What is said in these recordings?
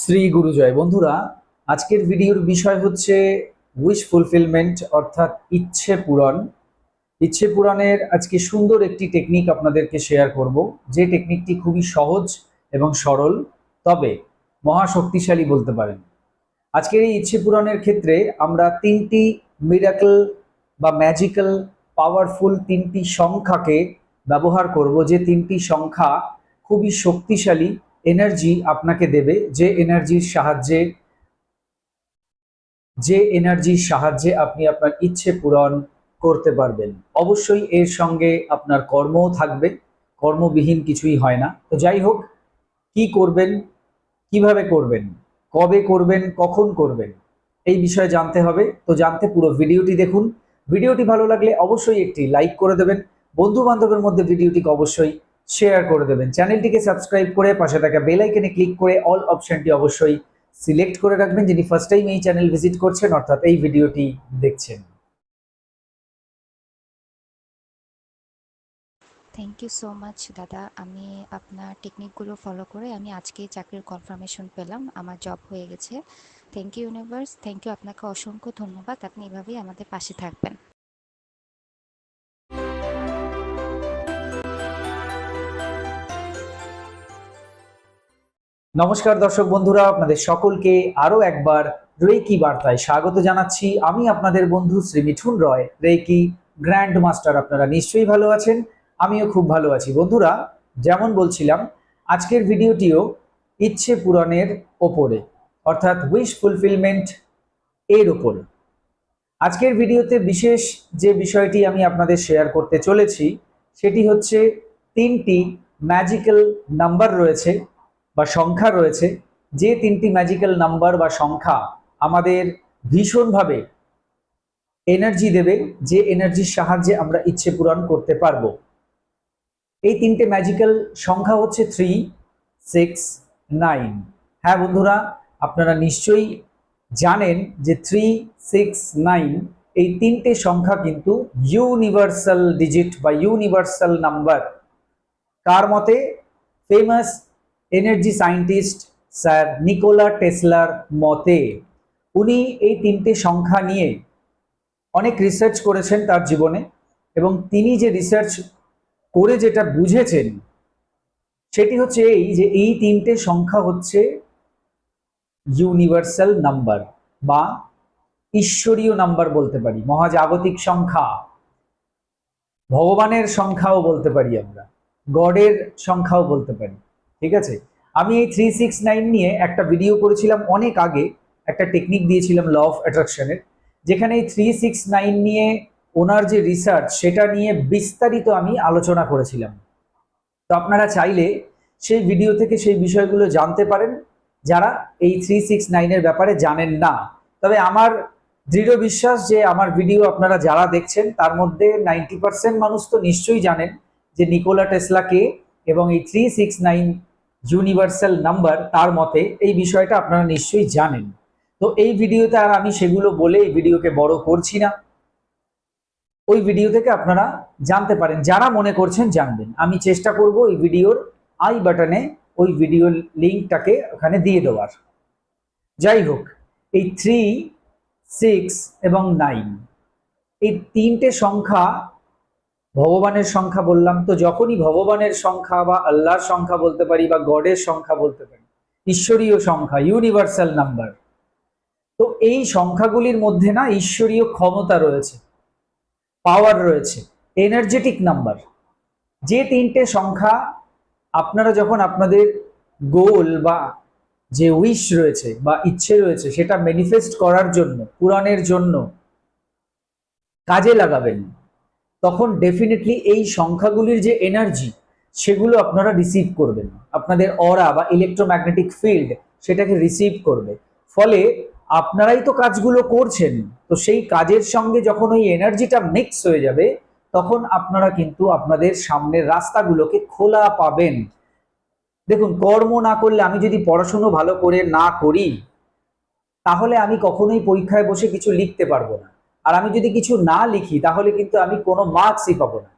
শ্রী গুরুজয় বন্ধুরা, আজকের ভিডিওর বিষয় হচ্ছে উইশ ফুলফিলমেন্ট অর্থাৎ ইচ্ছে পূরণ। ইচ্ছে পূরণের আজকে সুন্দর একটি টেকনিক আপনাদেরকে শেয়ার করব। যে টেকনিকটি খুবই সহজ এবং সরল, তবে মহাশক্তিশালী বলতে পারেন। আজকের এই ইচ্ছে পূরণের ক্ষেত্রে আমরা তিনটি মিরাকল বা ম্যাজিক্যাল পাওয়ারফুল তিনটি সংখ্যাকে ব্যবহার করব। যে তিনটি সংখ্যা খুবই শক্তিশালী এনার্জি আপনাকে দেবে, যে এনার্জির সাহায্যে, যে এনার্জির সাহায্যে আপনি আপনার ইচ্ছে পূরণ করতে পারবেন। অবশ্যই এর সঙ্গে আপনার কর্মও থাকবে, কর্মবিহীন কিছুই হয় না। তো যাই হোক, কি করবেন, কীভাবে করবেন, কবে করবেন, কখন করবেন, এই বিষয়ে জানতে হবে। তো জানতে পুরো ভিডিওটি দেখুন। ভিডিওটি ভালো লাগলে অবশ্যই একটি লাইক করে দেবেন। বন্ধু বান্ধবের মধ্যে ভিডিওটিকে অবশ্যই শেয়ার করে দেবেন। চ্যানেলটিকে সাবস্ক্রাইব করে পাশে থাকা বেল আইকনে ক্লিক করে অল অপশনটি অবশ্যই সিলেক্ট করে রাখবেন। যিনি ফার্স্ট টাইম এই চ্যানেল ভিজিট করছেন, অর্থাৎ এই ভিডিওটি দেখছেন। থ্যাংক ইউ সো মাচ দাদা। আমি আপনার টেকনিকগুলো ফলো করে আমি আজকেই চাকরির কনফার্মেশন পেলাম। আমার জব হয়ে গেছে। Thank you universe thank you আপনাকে অসংখ্য ধন্যবাদ। আপনি এভাবেই আমাদের পাশে থাকবেন। নমস্কার দর্শক বন্ধুরা, আপনাদের সকলকে আরও একবার রেকি বার্তায় স্বাগত জানাচ্ছি। আমি আপনাদের বন্ধু Shri Mithun Roy reiki grand master আপনারা নিশ্চয়ই ভালো আছেন, আমিও খুব ভালো আছি। বন্ধুরা, যেমন বলছিলাম, আজকের ভিডিওটিও ইচ্ছে পূরণের ওপরে, অর্থাৎ উইশ ফুলফিলমেন্ট এর ওপরে। আজকের ভিডিওতে বিশেষ যে বিষয়টি আমি আপনাদের শেয়ার করতে চলেছি, সেটি হচ্ছে তিনটি ম্যাজিক্যাল নাম্বার রয়েছে। বা সংখ্যা রয়েছে, যে তিনটি ম্যাজিক্যাল নাম্বার বা সংখ্যা আমাদের ভীষণভাবে এনার্জি দেবে, যে এনার্জির সাহায্যে আমরা ইচ্ছে পূরণ করতে পারব। এই তিনটে ম্যাজিক্যাল সংখ্যা হচ্ছে থ্রি সিক্স নাইন হ্যাঁ বন্ধুরা, আপনারা নিশ্চয়ই জানেন যে থ্রি সিক্স নাইন এই তিনটে সংখ্যা কিন্তু ইউনিভার্সাল ডিজিট বা ইউনিভার্সাল নাম্বার কার মতে? Famous energy scientist sir Nikola টেসলার মতে, উনি এই তিনটে সংখ্যা নিয়ে অনেক রিসার্চ করেছেন তার জীবনে এবং তিনি যে রিসার্চ করে যেটা বুঝেছেন, সেটি হচ্ছে এই যে এই তিনটে সংখ্যা হচ্ছে ইউনিভার্সাল নাম্বার বা ঈশ্বরীয় নাম্বার বলতে পারি, মহাজাগতিক সংখ্যা। ভগবানের সংখ্যাও বলতে পারি আমরা, গডের সংখ্যাও বলতে পারি। ঠিক আছে? আমি এই থ্রি সিক্স নাইন নিয়ে একটা ভিডিও করেছিলাম অনেক আগে, একটা টেকনিক দিয়েছিলাম ল অফ অ্যাট্রাকশনের যেখানে এই থ্রি সিক্স নাইন নিয়ে ওনার যে রিসার্চ সেটা নিয়ে বিস্তারিত আমি আলোচনা করেছিলাম। তো আপনারা চাইলে সেই ভিডিও থেকে সেই বিষয়গুলো জানতে পারেন, যারা এই থ্রি সিক্স নাইনের ব্যাপারে জানেন না। তবে আমার দৃঢ় বিশ্বাস যে আমার ভিডিও আপনারা যারা দেখছেন, তার মধ্যে নাইনটি পার্সেন্ট মানুষ তো নিশ্চয়ই জানেন যে নিকোলা টেসলা কে এবং এই three six nine universal number তার মতে এই বিষয়টা আপনারা নিশ্চয়ই জানেন। তো এই ভিডিওতে আর আমি সেগুলো বলে এই ভিডিওকে বড় করছি না। ওই ভিডিও থেকে আপনারা জানতে পারেন, যারা মনে করছেন জানবেন। আমি চেষ্টা করব এই ভিডিওর আই বাটনে ওই ভিডিও লিঙ্কটাকে ওখানে দিয়ে দেওয়ার। যাই হোক, এই থ্রি সিক্স এবং নাইন এই তিনটে সংখ্যা ভগবানের সংখ্যা বললাম তো যখনই ভগবানের সংখ্যা বা আল্লাহর সংখ্যা বলতে পারি বা গডের সংখ্যা বলতে পারি, ঈশ্বরীয় সংখ্যা ইউনিভার্সাল নাম্বার তো এই সংখ্যাগুলির মধ্যে না ঈশ্বরীয় ক্ষমতা রয়েছে পাওয়ার রয়েছে এনার্জেটিক নাম্বার যে তিনটে সংখ্যা আপনারা যখন আপনাদের গোল বা যে উইশ রয়েছে বা ইচ্ছে রয়েছে সেটা ম্যানিফেস্ট করার জন্য, পূরণের জন্য কাজে লাগাবেন। তখন ডেফিনেটলি এই সংখ্যাগুলির যে এনার্জি সেগুলো আপনারা রিসিভ করবেন। আপনাদের অরা বা ইলেকট্রোম্যাগনেটিক ফিল্ড সেটাকে রিসিভ করবে। ফলে আপনারাই তো কাজগুলো করছেন, তো সেই কাজের সঙ্গে যখন ওই এনার্জিটা মিক্স হয়ে যাবে, তখন আপনারা কিন্তু আপনাদের সামনের রাস্তাগুলোকে খোলা পাবেন। দেখুন, কর্ম না করলে আমি যদি পড়াশুনো ভালো করে না করি, তাহলে আমি কখনোই পরীক্ষায় বসে কিছু লিখতে পারব না। আর আমি যদি কিছু না লিখি, তাহলে কিন্তু আমি কোনো মার্কসই পাবো না।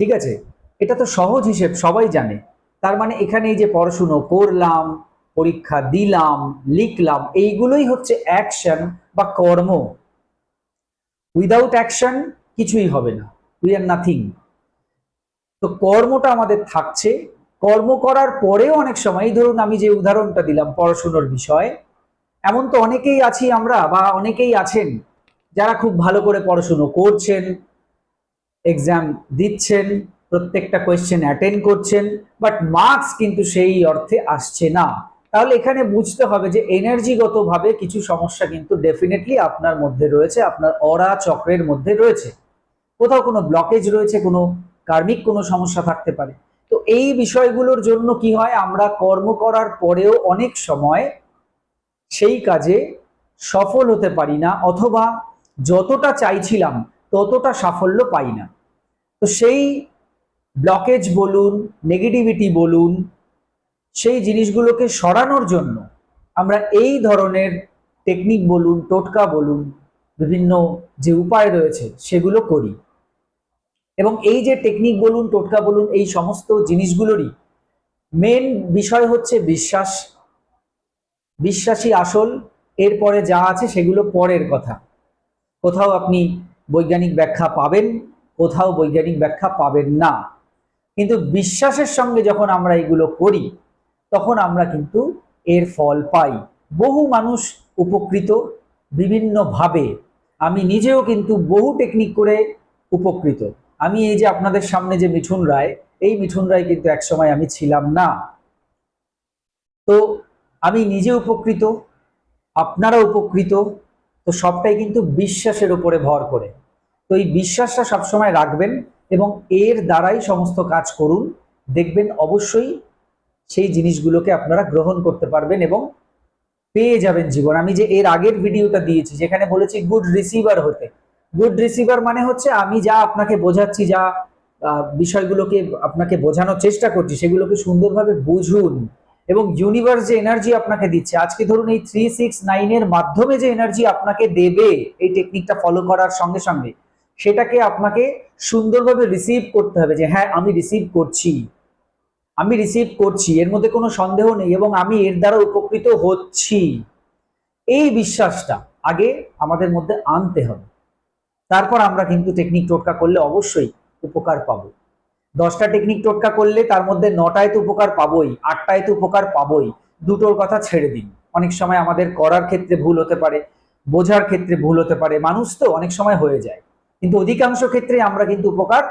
ঠিক আছে? এটা তো সহজ হিসেব, সবাই জানে। তার মানে এখানে যে পড়াশুনো করলাম পরীক্ষা দিলাম, লিখলাম, এইগুলোই হচ্ছে অ্যাকশন বা কর্ম। উইদাউট অ্যাকশন কিছুই হবে না। উই আর নাথিং তো কর্মটা আমাদের থাকছে। কর্ম করার পরেও অনেক সময় ধরুন আমি যে উদাহরণটা দিলাম পড়াশুনোর বিষয় এমন তো অনেকেই আছি আমরা বা অনেকেই আছেন যারা খুব ভালো করে পড়াশুনো করছেন এক্সাম দিচ্ছেন, প্রত্যেকটা কোয়েশ্চেন অ্যাটেন্ড করছেন বাট মার্কস কিন্তু সেই অর্থে আসছে না। তাহলে এখানে বুঝতে হবে যে এনার্জিগতভাবে কিছু সমস্যা কিন্তু ডেফিনেটলি আপনার মধ্যে রয়েছে, আপনার অরা চক্রের মধ্যে রয়েছে। কোথাও কোনো ব্লকেজ রয়েছে, কোনো কার্মিক কোনো সমস্যা থাকতে পারে। তো এই বিষয়গুলোর জন্য কি হয়, আমরা কর্ম করার পরেও অনেক সময় সেই কাজে সফল হতে পারি না অথবা যতটা চাইছিলাম ততটা সাফল্য পাই না। তো সেই ব্লকেজ বলুন নেগেটিভিটি বলুন, সেই জিনিসগুলোকে সরানোর জন্য আমরা এই ধরনের টেকনিক বলুন, টোটকা বলুন, বিভিন্ন যে উপায় রয়েছে সেগুলো করি। এবং এই যে টেকনিক বলুন, টোটকা বলুন, এই সমস্ত জিনিসগুলোরই মেন বিষয় হচ্ছে বিশ্বাস। বিশ্বাসী আসল, এরপরে যা আছে সেগুলো পরের কথা। কোথাও আপনি বৈজ্ঞানিক ব্যাখ্যা পাবেন, কোথাও বৈজ্ঞানিক ব্যাখ্যা পাবেন না। কিন্তু বিশ্বাসের সঙ্গে যখন আমরা এগুলো করি, তখন আমরা কিন্তু এর ফল পাই। বহু মানুষ উপকৃত বিভিন্নভাবে। আমি নিজেও কিন্তু বহু টেকনিক করে উপকৃত। আমি এই যে আপনাদের সামনে যে মিঠুন রায়, এই মিঠুন রায় কিন্তু একসময় আমি ছিলাম না। তো আমি নিজে উপকৃত, আপনারা উপকৃত, তো সবটাই কিন্তু বিশ্বাসের উপরে ভর করে। তো এই বিশ্বাসটা সবসময় রাখবেন এবং এর দ্বারাই সমস্ত কাজ করুন। দেখবেন অবশ্যই সেই জিনিসগুলোকে আপনারা গ্রহণ করতে পারবেন এবং পেয়ে যাবেন জীবন। আমি যে এর আগের ভিডিওটা দিয়েছি, যেখানে বলেছি গুড রিসিভার হতে। গুড রিসিভার মানে হচ্ছে আমি যা আপনাকে বোঝাচ্ছি, যা বিষয়গুলোকে আপনাকে বোঝানোর চেষ্টা করছি, সেগুলোকে সুন্দরভাবে বুঝুন। এবং ইউনিভার্স যে এনার্জি আপনাকে দিচ্ছে, আজকে ধরুন এই থ্রি সিক্স নাইনের মাধ্যমে যে এনার্জি আপনাকে দেবে, এই টেকনিকটা ফলো করার সঙ্গে সঙ্গে, সেটাকে আপনাকে সুন্দরভাবে রিসিভ করতে হবে যে হ্যাঁ আমি রিসিভ করছি। আমি রিসিভ করছি, এর মধ্যে কোনো সন্দেহ নেই এবং আমি এর দ্বারা উপকৃত হচ্ছি। এই বিশ্বাসটা আগে আমাদের মধ্যে আনতে হবে। তারপর আমরা কিন্তু টেকনিক টোটকা করলে অবশ্যই উপকার পাবো। দশটা টেকনিক টোটকা করলে তার মধ্যে নটায় তো উপকার পাবই, আটটায় তো উপকার পাবই। দুটোর কথা ছেড়ে দিন। অনেক সময় আমাদের করার ক্ষেত্রে ভুল হতে পারে, বোঝার ক্ষেত্রে ভুল হতে পারে, মানুষ তো অনেক সময় হয়ে যায়। কিন্তু অধিকাংশ ক্ষেত্রে আমরা কিন্তু উপকার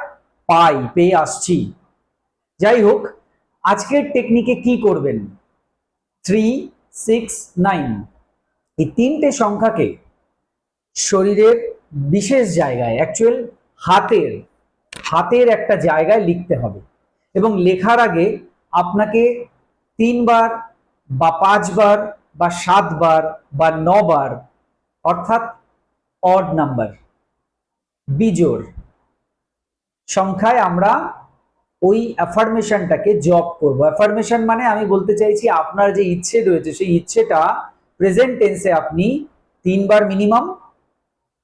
পাই, পেয়ে আসছি। যাই হোক, আজকের টেকনিকে কি করবেন? থ্রি সিক্স নাইন এই তিনটে সংখ্যাকে শরীরের বিশেষ জায়গায় অ্যাকচুয়াল হাতের হাতের একটা জায়গায় লিখতে হবে। এবং লেখার আগে আপনাকে তিনবার বা পাঁচবার বা সাতবার বা নবার, অর্থাৎ অড নাম্বার বিজোড় সংখ্যায় আমরা ওই অ্যাফার্মেশনটাকে জব করব। অ্যাফার্মেশন মানে আমি বলতে চাইছি আপনার যে ইচ্ছে রয়েছে, সেই ইচ্ছেটা প্রেজেন্ট টেন্সে আপনি তিনবার মিনিমাম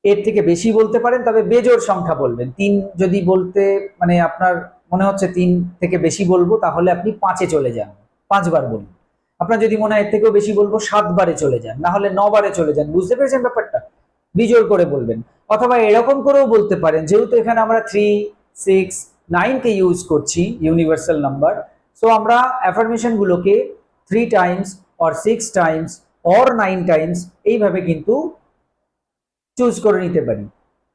এর থেকে বেশি বলতে পারেন, তবে বেজোড় সংখ্যা বলবেন। তিন যদি বলতে মানে আপনার মনে হচ্ছে তিন থেকে বেশি বলব, তাহলে আপনি পাঁচে চলে যান। পাঁচবার বলুন। আপনার যদি মনে হয় এর থেকেও বেশি বলব, সাতবারে চলে যান। না হলে নবারে চলে যান। বুঝতে পেরেছেন ব্যাপারটা? বিজোড় করে বলবেন। অথবা এরকম করেও বলতে পারেন, যেহেতু এখানে আমরা থ্রি সিক্স নাইনকে ইউজ করছি ইউনিভার্সাল নাম্বার সো আমরা অ্যাফার্মেশন গুলোকে three times or six times or nine times এইভাবে কিন্তু চুজ করে নিতে পারি।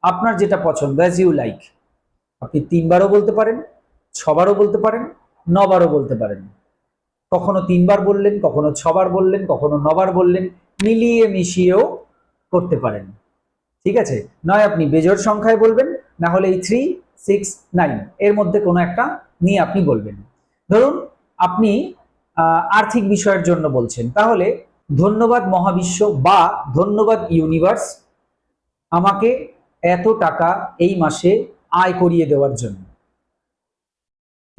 আপনার যেটা পছন্দ অ্যাজ ইউ লাইক আপনি তিনবারও বলতে পারেন, ছবারও বলতে পারেন, নবারও বলতে পারেন। কখনো তিনবার বললেন, কখনো ছবার বললেন, কখনো নবার বললেন, মিলিয়ে মিশিয়েও করতে পারেন। ঠিক আছে? নয় আপনি বেজোর সংখ্যায় বলবেন, না হলে এই থ্রি সিক্স নাইন এর মধ্যে কোনো একটা নিয়ে আপনি বলবেন। ধরুন আপনি আর্থিক বিষয়ের জন্য বলছেন, তাহলে ধন্যবাদ মহাবিশ্ব বা ধন্যবাদ ইউনিভার্স আমাকে এত টাকা এই মাসে আয় করিয়ে দেওয়ার জন্য।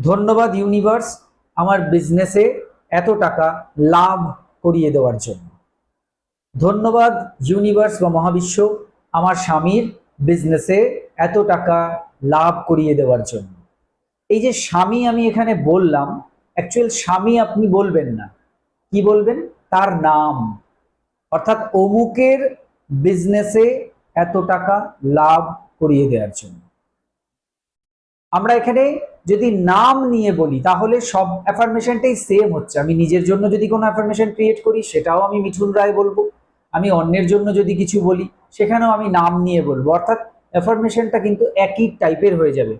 ধন্যবাদ ইউনিভার্স আমার বিজনেসে এত টাকা লাভ করিয়ে দেওয়ার জন্য। ধন্যবাদ ইউনিভার্স বা মহাবিশ্ব আমার স্বামীর বিজনেসে এত টাকা লাভ করিয়ে দেওয়ার জন্য। এই যে স্বামী আমি এখানে বললাম অ্যাকচুয়াল স্বামী আপনি বলবেন না। কি বলবেন? তার নাম। অর্থাৎ অমুকের বিজনেসে এত টাকা লাভ করিয়ে দেওয়ার জন্য। আমরা এখানে যদি নাম নিয়ে বলি, তাহলে সব অ্যাফার্মেশনটাই সেম হচ্ছে। আমি নিজের জন্য যদি কোনো অ্যাফার্মেশন ক্রিয়েট করি, সেটাও আমি মিঠুন রায় বলব। আমি অন্যের জন্য যদি কিছু বলি, সেখানেও আমি নাম নিয়ে বলব। অর্থাৎ অ্যাফার্মেশনটা কিন্তু একই টাইপের হয়ে যাবে।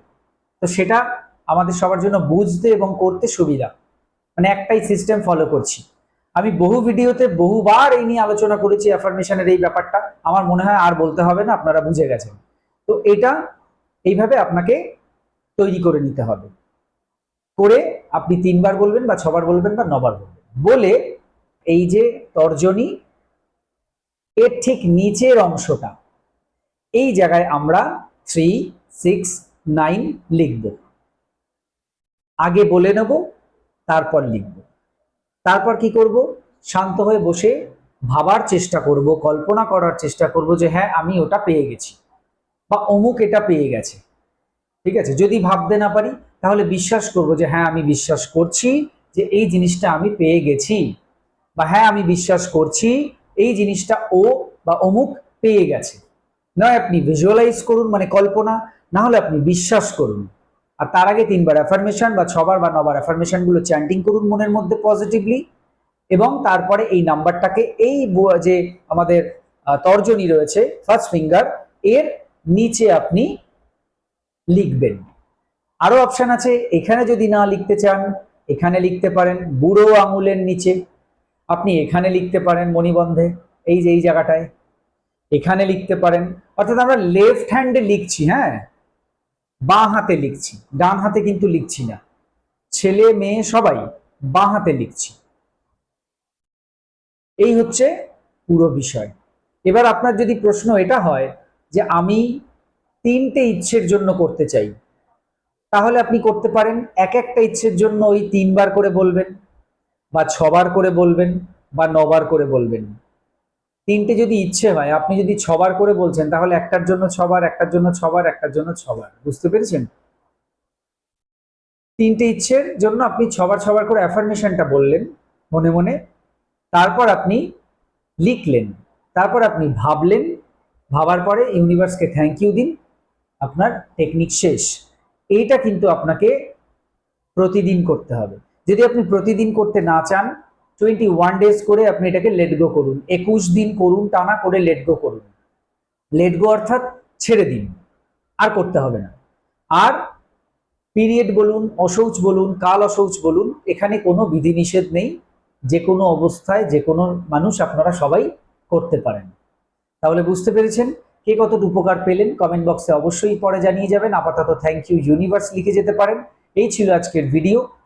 তো সেটা আমাদের সবার জন্য বুঝতে এবং করতে সুবিধা। মানে একটাই সিস্টেম ফলো করছি। আমি বহু ভিডিওতে বহুবার এই নিয়ে আলোচনা করেছি অ্যাফার্মেশনের এই ব্যাপারটা। আমার মনে হয় আর বলতে হবে না, আপনারা বুঝে গেছেন। তো এটা এইভাবে আপনাকে তৈরি করে নিতে হবে। করে আপনি তিনবার বলবেন বা ছবার বলবেন বা নবার বলবেন। বলে এই যে তর্জনী, এর ঠিক নিচের অংশটা, এই জায়গায় আমরা থ্রি, সিক্স, নাইন লিখব। আগে বলে নেব, তারপর লিখব। তারপর কি করব? শান্ত হয়ে বসে ভাবার চেষ্টা করব, কল্পনা করার চেষ্টা করব যে হ্যাঁ আমি ওটা পেয়ে গেছি বা অমুক এটা পেয়ে গেছে। ঠিক আছে? যদি ভাবতে না পারি, তাহলে বিশ্বাস করব যে হ্যাঁ আমি বিশ্বাস করছি যে, এই জিনিসটা আমি পেয়ে গেছি বা হ্যাঁ আমি বিশ্বাস করছি এই জিনিসটা ও বা অমুক পেয়ে গেছে। নয় আপনি ভিজুয়ালাইজ করুন মানে কল্পনা, না হলে আপনি বিশ্বাস করুন। আর তার আগে তিনবার অ্যাফার্মেশন বা ছবার বা নবার অ্যাফার্মেশনগুলো চ্যান্টিং করুন মনের মধ্যে পজিটিভলি এবং তারপরে এই নাম্বারটাকে এই যে আমাদের তর্জনী রয়েছে ফার্স্ট ফিঙ্গার এর নিচে আপনি লিখবেন। আরও অপশন আছে, এখানে যদি না লিখতে চান, এখানে লিখতে পারেন বুড়ো আঙুলের নিচে। আপনি এখানে লিখতে পারেন মণিবন্ধে, এই যে, এই জায়গাটায়। এখানে লিখতে পারেন। অর্থাৎ আমরা লেফট হ্যান্ডে লিখছি হ্যাঁ? বাঁ হাতে লিখছি, ডান হাতে কিন্তু লিখছি না। ছেলে, মেয়ে সবাই বাঁ হাতে লিখছি। এই হচ্ছে পুরো বিষয়। এবার আপনার যদি প্রশ্ন এটা হয় যে আমি তিনটে ইচ্ছের জন্য করতে চাই, তাহলে আপনি করতে পারেন, এক একটা ইচ্ছের জন্য ওই তিনবার করে বলবেন, বা ছবার করে বলবেন, বা নবার করে বলবেন। তিনটে যদি ইচ্ছে হয়, আপনি যদি ছবার করে বলছেন, তাহলে একটার জন্য ছবার, একটার জন্য ছবার, একটার জন্য ছবার। বুঝতে পেরেছেন? তিনটে ইচ্ছের জন্য আপনি ছবার ছবার করে অ্যাফার্মেশনটা বললেন, মনে মনে। তারপর আপনি লিখলেন, তারপর আপনি ভাবলেন, ভাবার পরে ইউনিভার্সকে থ্যাংক ইউ দিন, আপনার টেকনিক শেষ। এইটা কিন্তু আপনাকে প্রতিদিন করতে হবে। যদি আপনি প্রতিদিন করতে না চান টোয়েন্টি ওয়ান ডেজ করে আপনি এটাকে লেট গো করুন। একুশ দিন করুন, টানা করে লেট গো করুন। লেট গো অর্থাৎ ছেড়ে দিন। আর করতে হবে না। আর পিরিয়ড বলুন অশৌচ বলুন, কাল অশৌচ বলুন, এখানে কোনো বিধিনিষেধ নেই। যে কোনো অবস্থায় যে কোনো মানুষ আপনারা সবাই করতে পারেন। তাহলে বুঝতে পেরেছেন? কে কতটা উপকার পেলেন? কমেন্ট বক্সে অবশ্যই পরে জানিয়ে যাবেন। আপাতত থ্যাংক ইউ ইউনিভার্স লিখে যেতে পারেন। এই ছিল আজকের ভিডিও